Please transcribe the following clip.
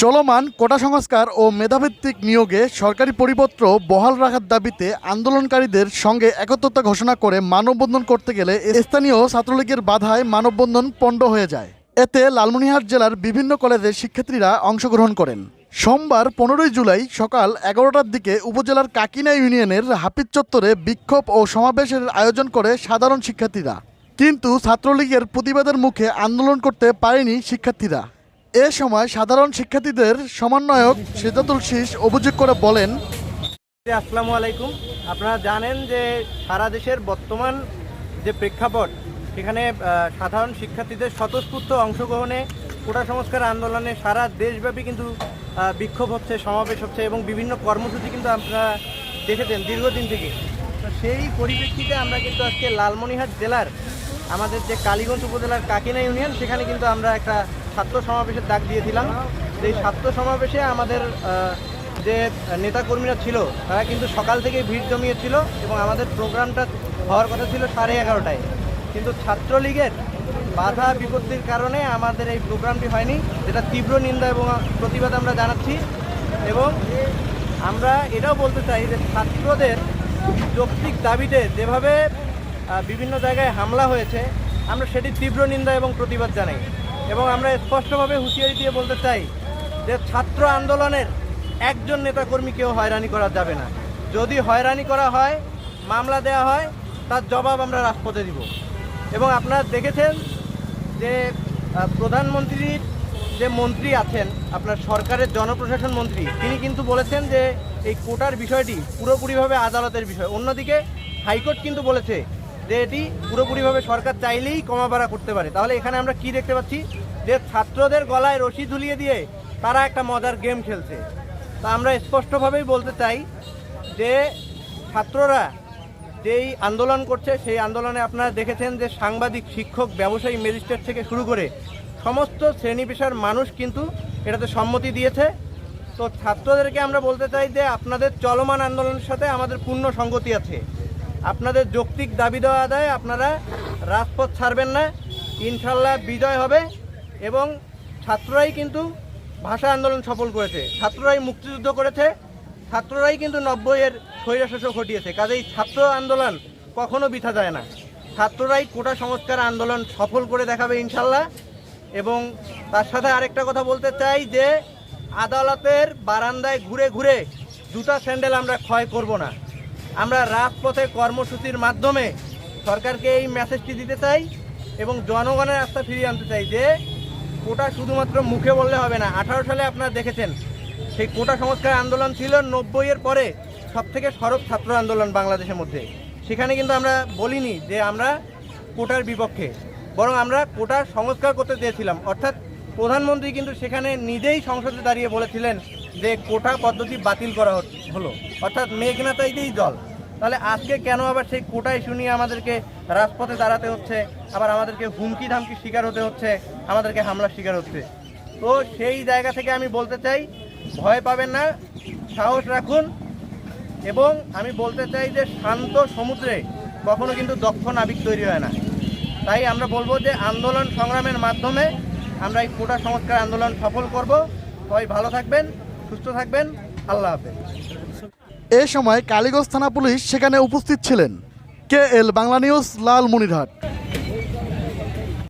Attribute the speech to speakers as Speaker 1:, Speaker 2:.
Speaker 1: চলমান কোটা সংস্কার ও মেধাভিত্তিক নিয়োগে সরকারি পরিপত্র বহাল রাখার দাবিতে আন্দোলনকারীদের সঙ্গে একত্রতা ঘোষণা করে মানববন্ধন করতে গেলে স্থানীয় ছাত্রলীগের বাধায় মানববন্ধন পণ্ড হয়ে যায়। এতে লালমনিরহাট জেলার বিভিন্ন কলেজের শিক্ষার্থীরা অংশগ্রহণ করেন। সোমবার পনেরোই জুলাই সকাল এগারোটার দিকে উপজেলার কাকিনা ইউনিয়নের হাপিজ চত্বরে বিক্ষোভ ও সমাবেশের আয়োজন করে সাধারণ শিক্ষার্থীরা। কিন্তু ছাত্রলীগের প্রতিবাদের মুখে আন্দোলন করতে পারেনি শিক্ষার্থীরা। এ সময় সাধারণ শিক্ষার্থীদের সমন্বয়ক সেজাতুল শীষ অভিযোগ করে বলেন,
Speaker 2: আসসালামু আলাইকুম। আপনারা জানেন যে সারা দেশের বর্তমান যে প্রেক্ষাপট, সেখানে সাধারণ শিক্ষার্থীদের স্বতঃস্ফূর্ত অংশগ্রহণে কোটা সংস্কার আন্দোলনে সারা দেশব্যাপী কিন্তু বিক্ষোভ হচ্ছে, সমাবেশ হচ্ছে এবং বিভিন্ন কর্মসূচি কিন্তু আপনারা দেখেছেন দীর্ঘদিন থেকে। তো সেই পরিপ্রেক্ষিতে আমরা কিন্তু আজকে লালমনিরহাট জেলার আমাদের যে কালীগঞ্জ উপজেলার কাকিনা ইউনিয়ন, সেখানে কিন্তু আমরা একটা ছাত্র সমাবেশের ডাক দিয়েছিলাম। সেই ছাত্র সমাবেশে আমাদের যে নেতাকর্মীরা ছিল, তারা কিন্তু সকাল থেকে ভিড় জমিয়েছিল এবং আমাদের প্রোগ্রামটা হওয়ার কথা ছিল সাড়ে এগারোটায়। কিন্তু ছাত্রলীগের বাধা বিপত্তির কারণে আমাদের এই প্রোগ্রামটি হয়নি, যেটা তীব্র নিন্দা এবং প্রতিবাদ আমরা জানাচ্ছি। এবং আমরা এটাও বলতে চাই যে ছাত্রদের যৌক্তিক দাবিতে যেভাবে বিভিন্ন জায়গায় হামলা হয়েছে। আমরা সেটি তীব্র নিন্দা এবং প্রতিবাদ জানাই। এবং আমরা স্পষ্টভাবে হুঁশিয়ারি দিয়ে বলতে চাই যে ছাত্র আন্দোলনের একজন নেতাকর্মীকেও হয়রানি করা যাবে না। যদি হয়রানি করা হয়, মামলা দেওয়া হয়, তার জবাব আমরা রাজপথে দিব। এবং আপনারা দেখেছেন যে প্রধানমন্ত্রীর যে মন্ত্রী আছেন, আপনার সরকারের জনপ্রশাসন মন্ত্রী, তিনি কিন্তু বলেছেন যে এই কোটার বিষয়টি পুরোপুরিভাবে আদালতের বিষয়। অন্যদিকে হাইকোর্ট কিন্তু বলেছে যে এটি পুরোপুরিভাবে সরকার চাইলেই কমা বাড়া করতে পারে। তাহলে এখানে আমরা কি দেখতে পাচ্ছি? যে ছাত্রদের গলায় রশি ঝুলিয়ে দিয়ে তারা একটা মজার গেম খেলছে। তা আমরা স্পষ্টভাবেই বলতে চাই যে ছাত্ররা যেই আন্দোলন করছে, সেই আন্দোলনে আপনারা দেখেছেন যে সাংবাদিক, শিক্ষক, ব্যবসায়ী, ম্যাজিস্ট্রেট থেকে শুরু করে সমস্ত শ্রেণি পেশার মানুষ কিন্তু এটাতে সম্মতি দিয়েছে। তো ছাত্রদেরকে আমরা বলতে চাই যে আপনাদের চলমান আন্দোলনের সাথে আমাদের পূর্ণ সঙ্গতি আছে। আপনাদের যৌক্তিক দাবি দেওয়া আদায় আপনারা রাজপথ ছাড়বেন না। ইনশাল্লাহ বিজয় হবে এবং ছাত্ররাই কিন্তু ভাষা আন্দোলন সফল করেছে। ছাত্ররাই মুক্তিযুদ্ধ করেছে। ছাত্ররাই কিন্তু নব্বইয়ের স্বৈরাশাসক ঘটিয়েছে। কাজেই ছাত্র আন্দোলন কখনো বিথা যায় না। ছাত্ররাই কোটা সংস্কার আন্দোলন সফল করে দেখাবে ইনশাল্লাহ এবং তার সাথে আরেকটা কথা বলতে চাই যে, আদালতের বারান্দায় ঘুরে ঘুরে জুতা স্যান্ডেল আমরা ক্ষয় করব না। আমরা রাজপথে কর্মসূচির মাধ্যমে সরকারকে এই মেসেজটি দিতে চাই এবং জনগণের আস্থা ফিরিয়ে আনতে চাই যে কোটা শুধুমাত্র মুখে বললে হবে না। আঠারো সালে আপনারা দেখেছেন, সেই কোটা সংস্কার আন্দোলন ছিল নব্বইয়ের পরে সব থেকে সরব ছাত্র আন্দোলন বাংলাদেশের মধ্যে। সেখানে কিন্তু আমরা বলিনি যে আমরা কোটার বিপক্ষে, বরং আমরা কোটা সংস্কার করতে চেয়েছিলাম। অর্থাৎ প্রধানমন্ত্রী কিন্তু সেখানে নিজেই সংসদে দাঁড়িয়ে বলেছিলেন যে কোটা পদ্ধতি বাতিল করা হত- হলো? অর্থাৎ মেঘনাতাইতেই জল তাহলে আজকে কেন আবার সেই কোটায় ইস্যু নিয়ে আমাদেরকে রাজপথে দাঁড়াতে হচ্ছে? আবার আমাদেরকে হুমকি ধামকি শিকার হতে হচ্ছে? আমাদেরকে হামলার শিকার হচ্ছে? তো সেই জায়গা থেকে আমি বলতে চাই, ভয় পাবেন না, সাহস রাখুন। এবং আমি বলতে চাই যে শান্ত সমুদ্রে কখনো কিন্তু দক্ষ নাবিক তৈরি হয় না। তাই আমরা বলব যে আন্দোলন সংগ্রামের মাধ্যমে আমরা এই কোটা সংস্কার আন্দোলন সফল করব। সবাই ভালো থাকবেন, সুস্থ থাকবেন। আল্লাহ
Speaker 1: এ সময় কালীগঞ্জ থানা পুলিশ সেখানে উপস্থিত ছিলেন। K L Bangla news Lalmonirhat.